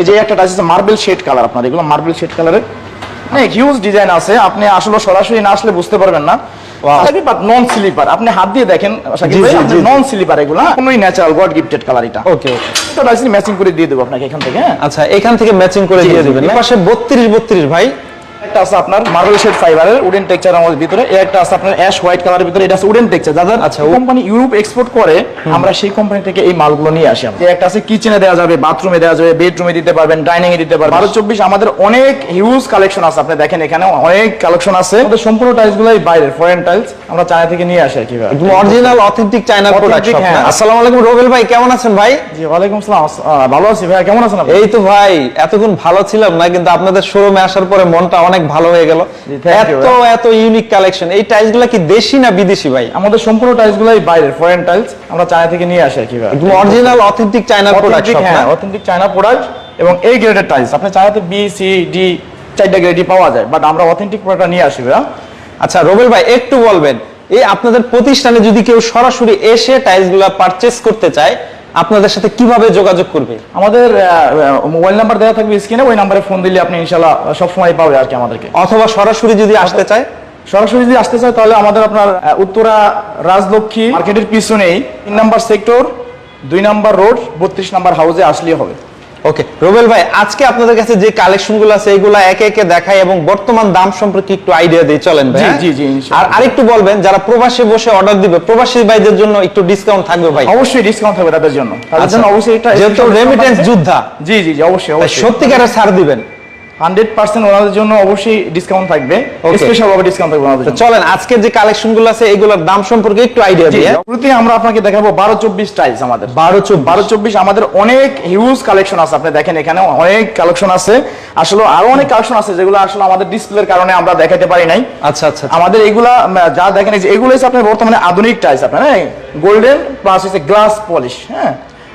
এই যে একটা আছে মার্বেল শেড কালার আপনার এগুলো মার্বেল শেড কালারের অনেক হিউজ ডিজাইন আছে আপনি আসলে সরাসরি না আসলে বুঝতে পারবেন না। নন স্লিপার আপনি হাত দিয়ে দেখেন। নন স্লিপার এগুলো? কোনোই ন্যাচারাল গড গিফটেড কালার এটা। ওকে ওকে তো ম্যাচিং করে দিয়ে দেবো আপনাকে এখান থেকে হ্যাঁ? আচ্ছা এখান থেকে ম্যাচিং করে দিয়ে দেবেন পাশে 32 32 ভাই। একটা আছে আপনার মার্বেল শেড ফাইবারের উডেন টেক্সচার আমাদের ভিতরে এই একটা আছে আপনার অ্যাশ হোয়াইট কালারের ভিতরে এটা আছে উডেন টেক্সচার যাদের আচ্ছা, কোম্পানি ইউরোপ এক্সপোর্ট করে আমরা সেই কোম্পানি থেকে এই মালগুলো নিয়ে আসি আমরা। একটা আছে কিচেনে দেওয়া যাবে বাথরুমে দেওয়া যাবে বেডরুমে দিতে পারবেন ডাইনিং এ দিতে পারবেন। বারো চব্বিশ আমাদের অনেক হিউজ কালেকশন আছে আপনি দেখেন এখানে অনেক কালেকশন আছে। আমাদের সম্পূর্ণ টাইলস গুলাই বাইরের ফরেন টাইলস আমরা চায়না থেকে নিয়ে আসি আর কি। অরিজিনাল অথেন্টিক Authentic, প্রোডাক্ট আসসালামু আলাইকুম রোবেল ভাই কেমন আছেন ভাই? জি ওয়ালাইকুম আসসালাম। ভালো আছি ভাই কেমন আছেন এই তো ভাই এতক্ষণ ভালো ছিলাম না কিন্তু আপনাদের শোরুমে আসার পরে মনটা অনেক ভালো হয়ে গেল। এত এত ইউনিক কালেকশন এই টাইলসগুলা কি দেশি না বিদেশি ভাই? আমাদের সম্পূর্ণ টাইলস গুলাই বাইরের ফরেন টাইলস আমরা চায়না থেকে নিয়ে আসি আর কি ভাই। একদম অরিজিনাল অথেন্টিক চায়নার প্রোডাক্ট হ্যাঁ অথেন্টিক চায়না প্রোডাক্ট এবং এই গ্রেডের টাইলস আপনি চায়নাতে বি সি ডি চারটা গ্রেডই পাওয়া যায় বাট আমরা অথেন্টিক প্রোডাক্টটা নিয়ে আসি ভাইয়া আচ্ছা রোবেল ভাই একটু বলবেন এই আপনাদের প্রতিষ্ঠানে যদি কেউ সরাসরি এসে টাইলসগুলা পারচেস করতে চায় আপনাদের সাথে কীভাবে যোগাযোগ করবে? আমাদের মোবাইল নাম্বার দেওয়া থাকবে স্ক্রিনে ওই নাম্বারে ফোন দিলে আপনি ইনশাল্লাহ সবসময় পাবে আর কি আমাদেরকে। অথবা সরাসরি যদি আসতে চায়? সরাসরি যদি আসতে চায় তাহলে আমাদের আপনার উত্তরা রাজলক্ষ্মী মার্কেটের পিছনেই তিন নাম্বার সেক্টর দুই নাম্বার রোড বত্রিশ নাম্বার হাউসে আসলেই হবে। ওকে রোবেল ভাই আজকে আপনাদের কাছে যে কালেকশনগুলো আছে এগুলো একে একে দেখাই এবং বর্তমান দাম সম্পর্কে একটু আইডিয়া দিয়ে চলেন ভাই জি, হ্যাঁ? জি, আর আরেকটু বলবেন যারা প্রবাসী বসে অর্ডার দিবে প্রবাসী ভাইদের জন্য একটু ডিসকাউন্ট থাকবে ভাই অবশ্যই ডিসকাউন্ট থাকবে তাদের জন্য তাদের জন্য আচ্ছা। অবশ্যই এটা যেহেতু রেমিটেন্স। যোদ্ধা জি জি জি অবশ্যই অবশ্যই সত্যিকারের ছাড় দিবেন হান্ড্রেড পার্সেন্ট ওনাদের জন্য অবশ্যই ডিসকাউন্ট থাকবে। স্পেশাল ভাবে ডিসকাউন্ট থাকবে ওনাদের চলেন আজকে যে কালেকশনগুলো আছে এগুলোর দাম সম্পর্কে একটু আইডিয়া দিয়ে। শুরুতেই আমরা আপনাকে দেখাবো বারো চব্বিশ টাইলস আমাদের। বারো বারো চব্বিশ আমাদের অনেক হিউজ কালেকশন আছে আপনি দেখেন এখানে অনেক কালেকশন আছে। আসলে আরও অনেক কালেকশন আছে যেগুলো আসলে আমাদের ডিসপ্লের কারণে আমরা দেখাতে পারি নাই। আচ্ছা আচ্ছা আচ্ছা। আমাদের এগুলা যা দেখেন এগুলো হচ্ছে আপনার বর্তমানে আধুনিক টাইলস আপনার হ্যাঁ? গোল্ডেন প্লাস হচ্ছে গ্লাস পলিশ হ্যাঁ?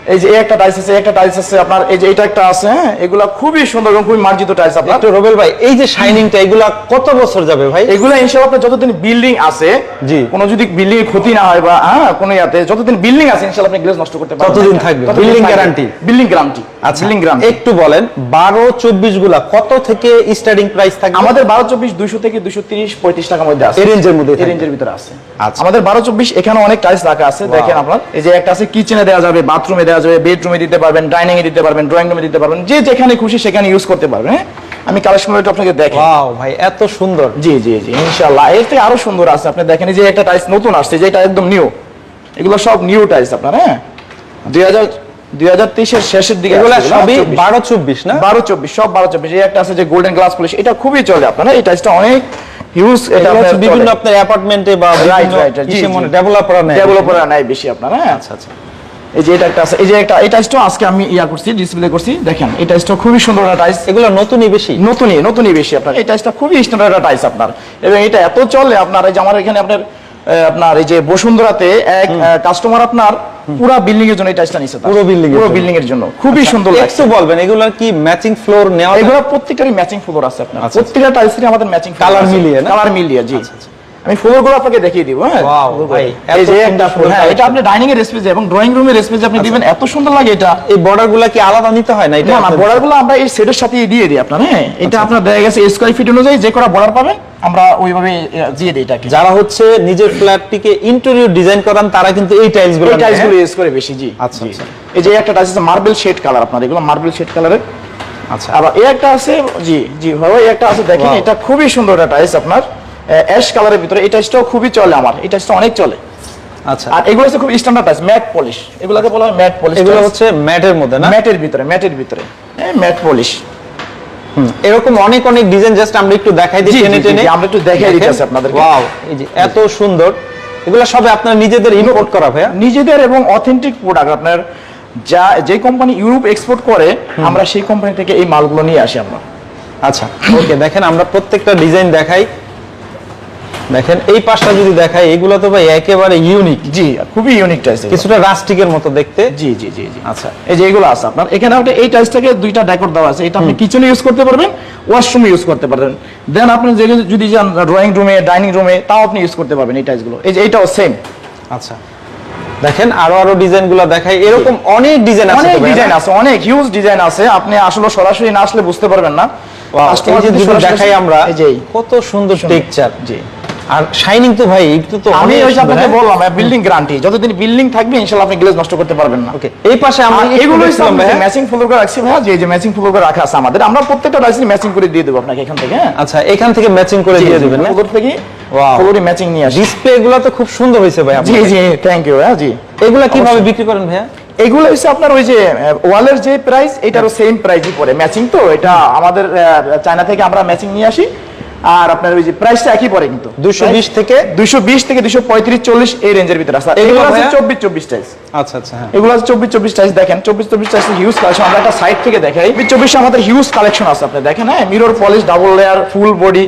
এই যে একটা টাইলস আছে একটা টাইলস আছে আপনার এই যে এটা একটা আছে হ্যাঁ? এগুলা খুবই সুন্দর এবং খুবই মার্জিত টাইলস আপনার। রোবেল ভাই এই যে শাইনিংটা এগুলা কত বছর যাবে ভাই? এগুলো ইনশাআল্লাহ আপনার যতদিন বিল্ডিং আছে জি। কোনো যদি বিল্ডিং এর ক্ষতি না হয় বা হ্যাঁ কোনো ইয়াতে যতদিন বিল্ডিং আছে ইনশাআল্লাহ আপনি গ্লেজ নষ্ট করতে পারবেন। ততদিন থাকবে। Building guarantee? বিল্ডিং গ্যারান্টি আচ্ছা বিল্ডিং গ্যারান্টি একটু বলেন বারো চব্বিশগুলা কত থেকে স্টার্টিং প্রাইস থাকবে? আমাদের বারো চব্বিশ দুইশো থেকে দুইশো তিরিশ পঁয়ত্রিশ টাকার মধ্যে আছে। এই রেঞ্জের মধ্যে এই রেঞ্জের ভিতরে আছে। আচ্ছা। আমাদের বারো চব্বিশ এখানে অনেক টাইলস রাখা আছে। দেখেন আপনার এই যে একটা আছে কিচেনে দেওয়া যাবে বাথরুমে দেওয়া যাবে বেডরুমে দিতে পারবেন ডাইনিং এ দিতে পারবেন ড্রয়িং রুমে দিতে পারবেন যে যেখানে খুশি সেখানে ইউজ করতে পারবেন হ্যাঁ? আমি কালেকশন একটু আপনাকে দেখেন ওয়াও ভাই এত সুন্দর। জি জি জি ইনশাআল্লাহ। এর থেকে আরও সুন্দর আছে আপনি দেখেন এই যে একটা টাইলস নতুন আসছে যেটা একদম নিউ এগুলো সব নিউ টাইলস আপনার হ্যাঁ? দুই হাজার দুই হাজার তেইশের শেষের দিকে এগুলা সবই 24 না? সব এই একটা আছে যে গোল্ডেন গ্লাস পলিশ এটা খুবই চলে আপনার হ্যাঁ? এই টাইলসটা অনেক হিউজ এটা আপনার বিভিন্ন আপনার অ্যাপার্টমেন্টে বা রাইট রাইট মনে নেয় বেশি আপনার হ্যাঁ? আচ্ছা আচ্ছা। এই যে এটা একটা আছে এই যে একটা এই আজকে আমি ইয়া করছি ডিসপ্লে করছি দেখেন এই খুবই সুন্দর একটা টাইলস এগুলো নতুনই বেশি। নতুনই নতুনই বেশি আপনার। এই খুবই স্ট্যান্ডার্ড একটা টাইলস আপনার। এবং এটা এত চলে আপনার এই যে আমার এখানে আপনার আপনার এই যে বসুন্ধরাতে এক কাস্টমার আপনার পুরো বিল্ডিং এর জন্য এই টাইলসটা নিছে। পুরো এর পুরো আচ্ছা, বিল্ডিং এর জন্য। খুবই সুন্দর লাগছে। একটু বলবেন এগুলোর কি ম্যাচিং ফ্লোর নেওয়া এগুলো প্রত্যেকটারই ম্যাচিং ফ্লোর আছে আপনার। আচ্ছা, প্রত্যেকটা টাইলসেরই আমাদের ম্যাচিং Colour মিলিয়ে না? কালার মিলিয়ে জি। আচ্ছা, আচ্ছা। আমি ফ্লোরগুলো আপনাকে দেখিয়ে দিব হ্যাঁ। ভাই, এই যে একটা সুন্দর হ্যাঁ এটা আপনি ডাইনিং এর স্পেস এবং ড্রয়িং রুমের স্পেস আপনি দিবেন এত সুন্দর লাগে এটা। এই বর্ডারগুলা কি আলাদা নিতে হয় না? এটা না না আপনাদের- বর্ডারগুলো আমরা এই সেটের সাথে দিয়ে দিই আপনার হ্যাঁ? এটা আপনার দেখা গেছে স্কোয়ার ফিট অনুযায়ী যে কটা বর্ডার পাবেন আমরা ওইভাবে দিয়ে দিই এটাকে। যারা হচ্ছে নিজের ফ্ল্যাটটিকে ইন্টেরিয়র ডিজাইন করান তারা কিন্তু এই টাইলসগুলো টাইলসগুলো ইউজ করে বেশি জি। আচ্ছা, জি। আচ্ছা। এই যে একটা টাইলস আছে মার্বেল শেড কালার আপনার এগুলো মার্বেল শেড কালারের আচ্ছা। আবার এই একটা আছে জি জি ভালো এই একটা আছে দেখেন এটা খুবই সুন্দর একটা টাইলস আপনার। অ্যাশ কালারের ভিতরে এই টাইলসটাও খুবই চলে আমার এই টাইলসটা অনেক চলে। আচ্ছা। আর এগুলো হচ্ছে খুব স্ট্যান্ডার্ড টাইলস ম্যাট পলিশ এগুলোকে বলা হয় ম্যাট পলিশ এগুলো হচ্ছে ম্যাটের মধ্যে না? ম্যাটের ভিতরে ম্যাটের ভিতরে। ম্যাট পলিশ এরকম অনেক অনেক ডিজাইন জাস্ট আমরা একটু দেখাই দিই টেনে টেনে। আমরা একটু দেখাই। দিতেছি আপনাদেরকে। Wow, এই যে এত সুন্দর। এগুলো সবে আপনার নিজেদের ইম্পোর্ট করা ভাইয়া। নিজেদের এবং অথেন্টিক প্রোডাক্ট আপনার যা যে কোম্পানি ইউরোপ এক্সপোর্ট করে আমরা সেই কোম্পানি থেকে এই মালগুলো নিয়ে আসি আমরা। আচ্ছা ওকে দেখেন আমরা প্রত্যেকটা ডিজাইন দেখাই। দেখেন এই পাশটা যদি দেখাই এগুলো তো ভাই একেবারে ইউনিক জি খুবই ইউনিক টাইলস কিছুটা রাস্টিকের মতো দেখতে। জি জি জি জি। আচ্ছা। এই যে এগুলো আছে আপনার। এখানে একটা এই টাইলসটাকে দুইটা ডেকোর দেওয়া আছে। এটা আপনি কিচেনে ইউজ করতে পারবেন ওয়াশরুমে ইউজ করতে পারবেন। দেন আপনি যে যদি যান ড্রয়িং রুমে ডাইনিং রুমে তাও আপনি ইউজ করতে পারবেন এই টাইলসগুলো এই যে এইটাও সেম আচ্ছা। দেখেন আরও আরও ডিজাইনগুলো দেখাই। এরকম অনেক ডিজাইন আছে অনেক ডিজাইন আছে অনেক হিউজ ডিজাইন আছে। আপনি আসলে সরাসরি না আসলে বুঝতে পারবেন না। দেখাই আমরা এই যে কত সুন্দর টেক্সচার জি। আর শাইনিং তো ভাই একটু তো আমি ওই আপনাকে হ্যাঁ? বললাম বিল্ডিং গ্যারান্টি যতদিন বিল্ডিং থাকবে ইনশাআল্লাহ আপনি গ্লেজ নষ্ট করতে পারবেন না। ওকে এই পাশে আমরা দেখছিলাম ভাইয়া। ম্যাচিং ফুল করে রাখছি ভাইয়া যে যে ম্যাচিং ফুল করে রাখা আছে আমাদের আমরা প্রত্যেকটা ম্যাচিং করে দিয়ে দেবো আপনাকে এখান থেকে হ্যাঁ? আচ্ছা এখান থেকে ম্যাচিং করে দিয়ে দিবেন না ফুলোর থেকে. ফুলোরি ম্যাচিং নিয়ে আসি। ডিসপ্লে গুলো তো খুব সুন্দর হয়েছে ভাই জি জি থ্যাংক ইউ হ্যাঁ জি। এগুলা কীভাবে বিক্রি করেন ভাইয়া? এগুলো হচ্ছে আপনার ওই যে ওয়ালের যে প্রাইস এটারও সেম প্রাইসই পড়ে। ম্যাচিং তো এটা আমাদের চায়না থেকে আমরা ম্যাচিং নিয়ে আসি। আর আপনার ওই যে প্রাইসটা একই পড়ে কিন্তু। 220 থেকে? দুইশো বিশ থেকে দুইশো পঁয়ত্রিশ চল্লিশ এই রেঞ্জের ভিতরে আছে। এগুলো আছে ভাইয়া? চব্বিশ চব্বিশ টাইস আচ্ছা আচ্ছা হ্যাঁ। এগুলো আছে চব্বিশ চব্বিশ টাইস দেখেন চব্বিশ চব্বিশ টাইস হিউজ কালেকশন আমরা একটা সাইড থেকে দেখাই। চব্বিশ চব্বিশে আমাদের হিউজ কালেকশন আছে আপনি দেখেন হ্যাঁ? Mirror polish double layer full body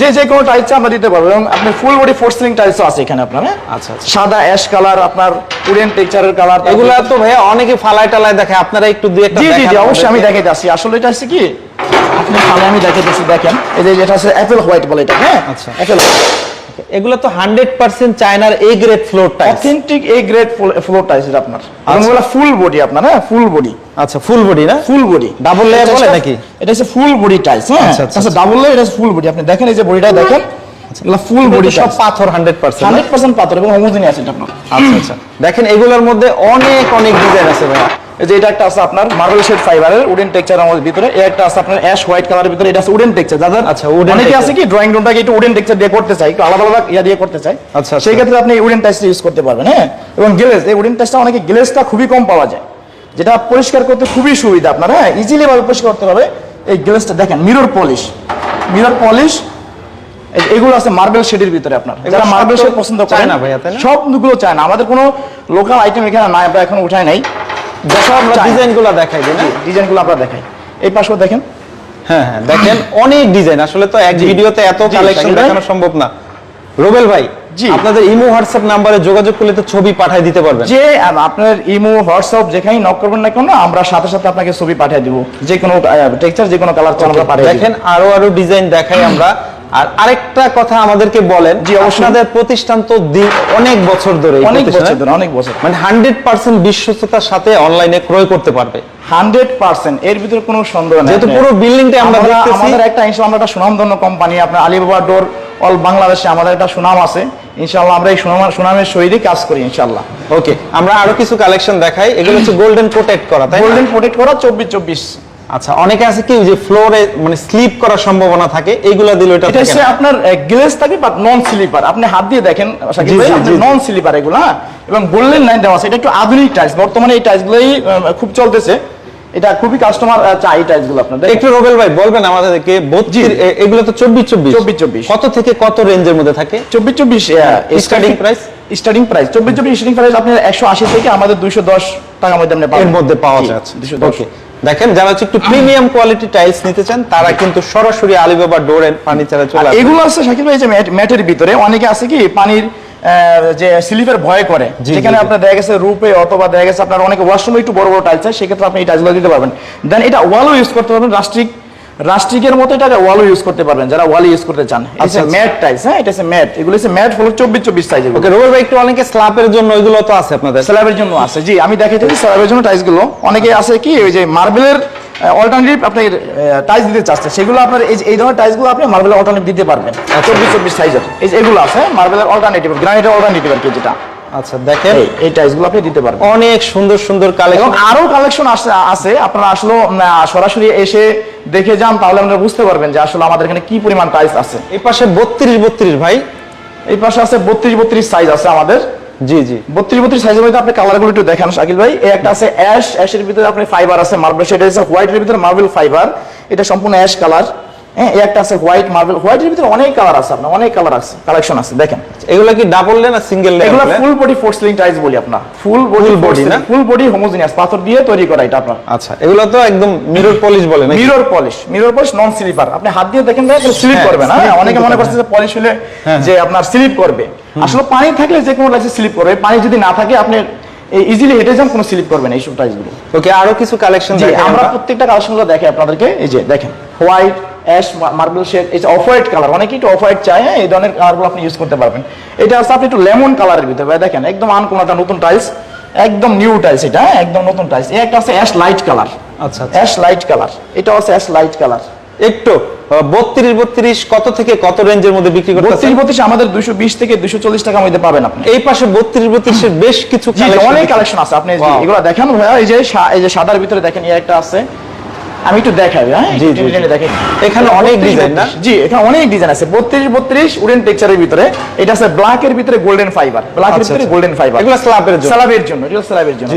যে যে কোনো টাইলস আমরা দিতে পারব। এবং আপনি ফুল বডি ফোর সিলিং টাইলসও আছে এখানে আপনার হ্যাঁ? আচ্ছা, আচ্ছা। সাদা অ্যাশ কালার আপনার উডেন টেক্সচারের কালার এগুলা তো ভাইয়া অনেকে ফালায় টালায় দেখে আপনারা একটু দুই একটা জি জি অবশ্যই আমি। দেখে যাচ্ছি আসলে এটা হচ্ছে কি? আপনি সামনে আমি দেখেন। এই যে যেটা আছে অ্যাপেল হোয়াইট বলে এটা হ্যাঁ? আচ্ছা। অ্যাপেল এগুলো তো হান্ড্রেড পার্সেন্ট চায়নার A grade floor tiles authentic A grade floor tiles এটা আপনার। আচ্ছা। এগুলো ফুল বডি আপনার হ্যাঁ? ফুল বডি আচ্ছা ফুল বডি না? ফুল বডি Double layer বলে নাকি? এটা হচ্ছে ফুল বডি টাইলস হ্যাঁ? আচ্ছা, আচ্ছা, আচ্ছা ডাবল লেয়ার এটা ফুল বডি আপনি দেখেন এই যে বডিটা দেখেন? এগুলো ফুল বডি সব পাথর হান্ড্রেড পার্সেন্ট হান্ড্রেড পার্সেন্ট পাথর এবং হোমোজিনিয়াস এটা আপনার। আচ্ছা আচ্ছা। দেখেন এগুলোর মধ্যে অনেক অনেক ডিজাইন আছে ভাইয়া। এই যে এটা একটা আছে আপনার মার্বেল শেড ফাইবারের উডেন আমাদের ভিতরে এই একটা আছে আপনার অ্যাশ হোয়াইট কালারের ভিতরে এটা আছে উডেন টেক্সচার যাদের আচ্ছা, wooden অনেকে আছে কি ড্রয়িং রুমটাকে একটু উডেন টেক্সচার দিয়ে করতে চাই একটু আলাদা আলাদা ইয়া দিয়ে করতে চাই আচ্ছা, আচ্ছা। সেই ক্ষেত্রে আপনি উডেন টাইসটা ইউজ করতে পারবেন হ্যাঁ? এবং গ্লেজ এই উডেন টাইসটা অনেকে গ্লেজটা খুবই কম পাওয়া যায় যেটা পরিষ্কার করতে খুবই সুবিধা আপনার হ্যাঁ? ইজিলি ভাবে পরিষ্কার করতে পারবে এই গ্লেজটা দেখেন মিরর পলিশ মিরর পলিশ এগুলো আছে মার্বেল শেডের ভিতরে আপনার। যারা মার্বেল শেড পছন্দ করেন চায়না ভাইয়া, না? সবগুলো চায় না আমাদের কোনো লোকাল আইটেম এখানে নাই আমরা এখন উঠাই নাই। দেখো আমরা চায়না। ডিজাইনগুলো দেখাই দিই না ডিজাইনগুলো আমরা দেখাই। এই পাশেও দেখেন। হ্যাঁ হ্যাঁ দেখেন অনেক ডিজাইন। আসলে তো এক ভিডিওতে এত কালেকশন দেখানো সম্ভব না। রোবেল ভাই জি। আপনাদের ইমো হোয়াটসঅ্যাপ নাম্বারে যোগাযোগ করলে তো ছবি পাঠিয়ে দিতে পারবেন। যে আপনার ইমো হোয়াটসঅ্যাপ যেখানেই নক করবেন না কেন আমরা সাথে সাথে আপনাকে ছবি পাঠিয়ে দিব। যে কোনো টেক্সচার যে কোনো কালার আমরা পাঠিয়ে দেখেন আরও আরও ডিজাইন দেখাই আমরা। আর আরেকটা কথা আমাদেরকে বলেন অবশ্যই। আপনাদের প্রতিষ্ঠান তো অনেক বছর ধরে অনেক বছর ধরে অনেক বছর। মানে হান্ড্রেড পার্সেন্ট বিশ্বস্ততার সাথে অনলাইনে ক্রয় করতে পারবে। হান্ড্রেড পার্সেন্ট এর ভিতরে কোনো সন্দেহ নেই। যেহেতু পুরো বিল্ডিংটা আমরা দেখতেছি। আমাদের একটা আমরা একটা সুনামধন্য কোম্পানি আপনার আলিবাবা ডোর অল বাংলাদেশে আমাদের একটা সুনাম আছে। ইনশাল্লাহ আমরা এই সুনাম সুনামের সহিতই কাজ করি ইনশাল্লাহ ওকে আমরা আরও কিছু কালেকশন দেখাই। এগুলো হচ্ছে গোল্ডেন প্রোটেক্ট করা তাই গোল্ডেন প্রোটেক্ট করা চব্বিশ চব্বিশ। আচ্ছা অনেকে আছে কি যে ফ্লোরে মানে স্লিপ করার সম্ভাবনা থাকে এইগুলো দিলে এটা হচ্ছে আপনার গ্লেজ থাকে বাট নন স্লিপার আপনি হাত দিয়ে দেখেন জি, জি। নন স্লিপার এগুলো হ্যাঁ? এবং গোল্ডেন লাইন দেওয়া আছে এটা একটু আধুনিক টাইলস বর্তমানে এই টাইলসগুলোই খুব চলতেছে। এটা খুবই কাস্টমার চাই এই টাইলসগুলো আপনার দেখেন। একটু রোবেল ভাই বলবেন আমাদেরকে বত্রিশ এগুলো তো চব্বিশ চব্বিশ। 24 24 কত থেকে কত রেঞ্জের মধ্যে থাকে? চব্বিশ চব্বিশ স্টার্টিং প্রাইস স্টার্টিং প্রাইস চব্বিশ চব্বিশ স্টার্টিং প্রাইস আপনার একশো আশি থেকে আমাদের দুইশো দশ টাকার মধ্যে আপনি পাবেন। এর মধ্যে পাওয়া যাচ্ছে দুশো দশ। ওকে দেখেন যারা হচ্ছে একটু প্রিমিয়াম কোয়ালিটি টাইলস নিতে চান তারা কিন্তু সরাসরি আলিবাবা ডোর এন্ড ফার্নিচারে চলে আসে এগুলো আছে শাকিল ভাই যে ম্যাটের ভিতরে অনেকে আছে কি পানির আহ, যে স্লিপের ভয় করে। যেখানে আপনার দেখা গেছে রূপে অথবা দেখা গেছে আপনার অনেক ওয়াশরুম একটু বড় বড় টাইলস আছে সেক্ষেত্রে আপনি এই টাইলসগুলো দিতে পারবেন। দেন এটা ওয়ালও ইউজ করতে পারবেন রাষ্ট্রিক রাষ্ট্রিকের মতো এটা ওয়ালও ইউজ করতে পারবেন যারা ওয়াল ইউজ করতে চান। আচ্ছা, আচ্ছা। ম্যাট টাইলস হ্যাঁ এটা হচ্ছে ম্যাট এগুলো হচ্ছে ম্যাট হলো চব্বিশ চব্বিশ সাইজ ওকে রোবেল ভাই একটু অনেকে স্ল্যাপের জন্য ওইগুলো তো আছে আপনাদের। স্ল্যাবের জন্য আছে জি আমি দেখাইতে স্ল্যাবের জন্য টাইলসগুলো অনেকে আছে কি ওই যে মার্বেলের অল্টারনেটিভ আপনি টাইলস দিতে চাচ্ছে। সেগুলো আপনার এই এই ধরনের টাইলসগুলো আপনি মার্বেলের অল্টারনেটিভ দিতে পারবেন। চব্বিশ চব্বিশ সাইজের এই এগুলো আছে মার্বেলের অল্টারনেটিভ গ্রানাইটের অল্টারনেটিভ আর কি যেটা। আচ্ছা দেখেন। এই এই টাইলসগুলো আপনি দিতে পারবেন। অনেক সুন্দর সুন্দর কালেকশন আরও কালেকশন আছে। আপনারা আসলে সরাসরি এসে দেখে যান তাহলে আপনারা বুঝতে পারবেন যে আসলে আমাদের এখানে কি পরিমাণ টাইলস আছে। এই পাশে বত্রিশ বত্রিশ ভাই। এই পাশে আছে বত্রিশ বত্রিশ সাইজ আছে আমাদের। জি জি। বত্রিশ বত্রিশ সাইজের মধ্যে আপনি কালারগুলো একটু দেখান শাকিল ভাই। এই একটা আছে অ্যাশ অ্যাশের ভিতরে আপনি ফাইবার আছে মার্বেল সেটা আছে হোয়াইটের ভিতরে মার্বেল ফাইবার এটা সম্পূর্ণ অ্যাশ কালার হ্যাঁ একটা আছে হোয়াইট মার্বেল হোয়াইটের ভিতরে অনেক কালার আছে আপনার অনেক কালার আছে কালেকশন আছে দেখেন। এগুলো কি ডাবল লেন আর সিঙ্গেল লেন এগুলো ফুল বডি টাইলস বলি আপনার। ফুল বডি body না? ফুল বডি হোমোজিনিয়াস পাথর দিয়ে তৈরি করা এটা আপনার। আচ্ছা এগুলো তো একদম মিরর পলিশ বলে নাকি? Mirror polish mirror polish non slipper আপনি হাত দিয়ে দেখেন স্লিপ হ্যাঁ, করবে না অনেকে মনে করছে যে পলিশ হলে হ্যাঁ, যে আপনার স্লিপ করবে। আসলে পানি থাকলে যে কোনো টাইসে স্লিপ করবে। পানি যদি না থাকে আপনি ইজিলি হেঁটে যান কোনো স্লিপ করবে না এইসব টাইসগুলো ওকে আরও কিছু কালেকশন আমরা প্রত্যেকটা কালেকশনগুলো দেখে আপনাদেরকে। এই যে দেখেন হোয়াইট অ্যাশ মার্বেল শেড এটা অফ হোয়াইট কালার অনেকেই একটু অফ হোয়াইট চায় হ্যাঁ এই ধরনের কালারগুলো আপনি ইউজ করতে পারবেন। এটা আছে আপনি একটু লেমন কালারের ভিতরে ভাই দেখেন একদম আনকোন একটা নতুন টাইলস একদম নিউ টাইলস এটা হ্যাঁ, একদম নতুন টাইলস একটা আছে অ্যাশ লাইট কালার আচ্ছা। অ্যাশ লাইট কালার এটা আছে অ্যাশ লাইট কালার একটু বত্রিশ বত্রিশ কত থেকে কত রেঞ্জের মধ্যে বিক্রি করতেছেন বত্রিশ বত্রিশ আমাদের দুশো বিশ থেকে দুশো চল্লিশ টাকার মধ্যে পাবেন আপনি। এই পাশে বত্রিশ বত্রিশের বেশ কিছু অনেক। কালেকশন আছে। আপনি এগুলো দেখেন ভাইয়া এই যে এই যে সাদার ভিতরে দেখেন এই একটা আছে। আমি একটু দেখাই হ্যাঁ? জি। দেখেন। এখানে অনেক 32, design না? জি এখানে অনেক ডিজাইন আছে। বত্রিশ বত্রিশ উডেন টেক্সচারের ভিতরে। এটা আছে ব্ল্যাক এর ভিতরে গোল্ডেন ফাইবার ব্ল্যাক এর আচ্ছা, ভিতরে আচ্ছা। গোল্ডেন ফাইবার এগুলো স্ল্যাবের জন্য। স্ল্যাবের জন্য এটা স্ল্যাবের জন্য।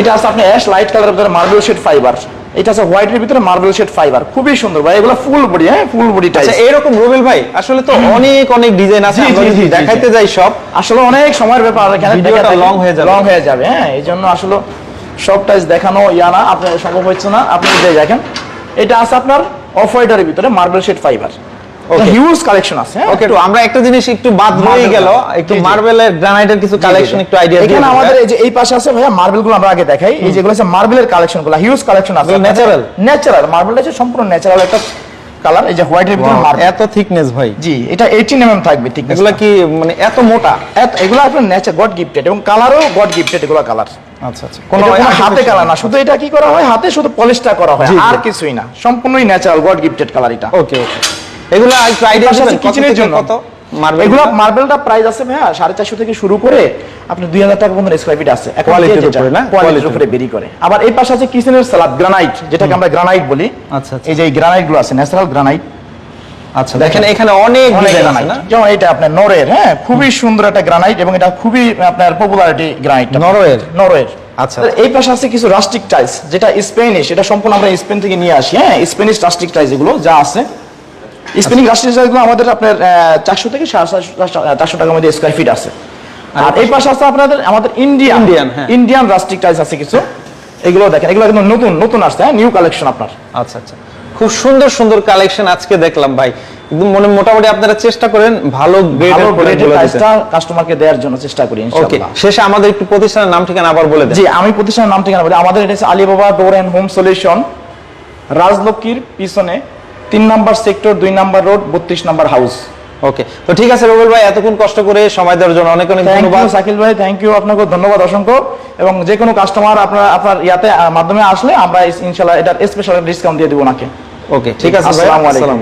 এটা আছে আপনি অ্যাশ লাইট কালারের ভিতরে মার্বেল শেড ফাইবার এটা আছে হোয়াইটের ভিতরে মার্বেল শেড ফাইবার খুবই সুন্দর ভাই এগুলো ফুল বডি হ্যাঁ? ফুল বডি টাইপ আচ্ছা এরকম রুবেল ভাই আসলে তো অনেক অনেক ডিজাইন আছে আমরা যদি দেখাইতে যাই সব। আসলে অনেক সময়ের ব্যাপার এখানে ভিডিওটা long হয়ে যাবে। লং হয়ে যাবে হ্যাঁ? এই জন্য আসলে সব টাইস দেখানো ইয়া না আপনার সম্ভব হচ্ছে না। আপনি যে দেখেন এটা আছে আপনার অফ হোয়াইটের ভিতরে marble shade fibre. Huge collection আছে হ্যাঁ? ওকে তো আমরা একটা জিনিস একটু বাদ রয়ে গেল একটু। মার্বেলের গ্রানাইটের কিছু কালেকশন একটু আইডিয়া দিয়ে এখানে আমাদের এই যে এই পাশে আছে ভাইয়া মার্বেলগুলো আমরা আগে দেখাই। এই যেগুলো আছে মার্বেলের কালেকশনগুলো হিউজ কালেকশন আছে। ন্যাচারাল? ন্যাচারাল মার্বেলটা হচ্ছে সম্পূর্ণ ন্যাচারাল একটা কালার এই যে হোয়াইটের ভিতরে মার্বেল এত থিকনেস ভাই। জি এটা 18 এমএম থাকবে ঠিক এগুলো কি মানে এত মোটা? এত- এগুলো আপনার ন্যাচার গড গিফটেড এবং কালারও গড গিফটেড এগুলো কালার আচ্ছা আচ্ছা। কোনো হাতে কালার না শুধু এটা কি করা হয়? হাতে শুধু পলিশটা করা হয়। আর কিছুই না। সম্পূর্ণই ন্যাচারাল গড গিফটেড কালার এটা। ওকে ওকে এগুলো কিচেনের জন্য। কত? মার্বেল এগুলো মার্বেলটা প্রাইস আছে ভাইয়া সাড়ে চারশো থেকে শুরু করে আপনি দুই হাজার টাকা পর্যন্ত স্কোয়ার ফিট আছে। উপরে না? quality র Quality র উপরে বেরি করে। আবার এই পাশে আছে কিচেনের সালাদ গ্রানাইট যেটাকে আমরা গ্রানাইট বলি। আচ্ছা, আচ্ছা। এই যে গ্রানাইটগুলো আছে ন্যাচারাল গ্রানাইট আচ্ছা দেখেন এখানে অনেক অনেক ডিজাইন আছে গ্রানাইট না? যেমন এটা আপনার হ্যাঁ? খুবই সুন্দর একটা গ্রানাইট এবং এটা খুবই আপনার পপুলারিটি গ্রানাইট নরওয়ের? নরওয়ের। আচ্ছা। এই পাশে আছে কিছু রাস্টিক টাইলস যেটা স্পেনিশ এটা সম্পূর্ণ আমরা স্পেন থেকে নিয়ে আসি হ্যাঁ? স্পেনিশ রাস্টিক টাইলস এগুলো যা আছে। স্পেনিশ রাস্টিক টাইলস আমাদের আপনার চারশো থেকে সাড়ে চারশো টাকার মধ্যে স্কোয়ার ফিট আছে। আর এই পাশে আছে আপনাদের আমাদের ইন্ডিয়ান হ্যাঁ। ইন্ডিয়ান রাস্টিক টাইলস আছে কিছু। এগুলো দেখেন এগুলো নতুন নতুন আসছে হ্যাঁ? নিউ কালেকশন আপনার। আচ্ছা আচ্ছা। খুব সুন্দর সুন্দর কালেকশন আজকে দেখলাম ভাই। একদম মনে মোটামুটি আপনারা চেষ্টা করেন ভালো গ্রেডের কাস্টমারকে দেওয়ার জন্য চেষ্টা করি ইনশাআল্লাহ। শেষে আমাদের একটু প্রতিষ্ঠানের নাম ঠিকানা আবার বলে দেন। জি আমি প্রতিষ্ঠানের নাম ঠিকানা বলি। আমাদের এটা হচ্ছে Alibaba door and home solution রাজলক্ষ্মীর পিছনে তিন নাম্বার সেক্টর দুই নাম্বার রোড বত্রিশ নাম্বার হাউস ওকে তো ঠিক আছে রবিল ভাই এতক্ষণ কষ্ট করে সময় দেওয়ার জন্য অনেক অনেক ধন্যবাদ। ভাই থ্যাংক ইউ আপনাকে ধন্যবাদ অসংখ্য। এবং যে কোনো কাস্টমার আপনার আপনার ইয়াতে মাধ্যমে আসলে আমরা ইনশাল্লাহ এটা স্পেশাল ডিসকাউন্ট দিয়ে দেবো ওনাকে। ওকে ঠিক আছে। আসসালামু আলাইকুম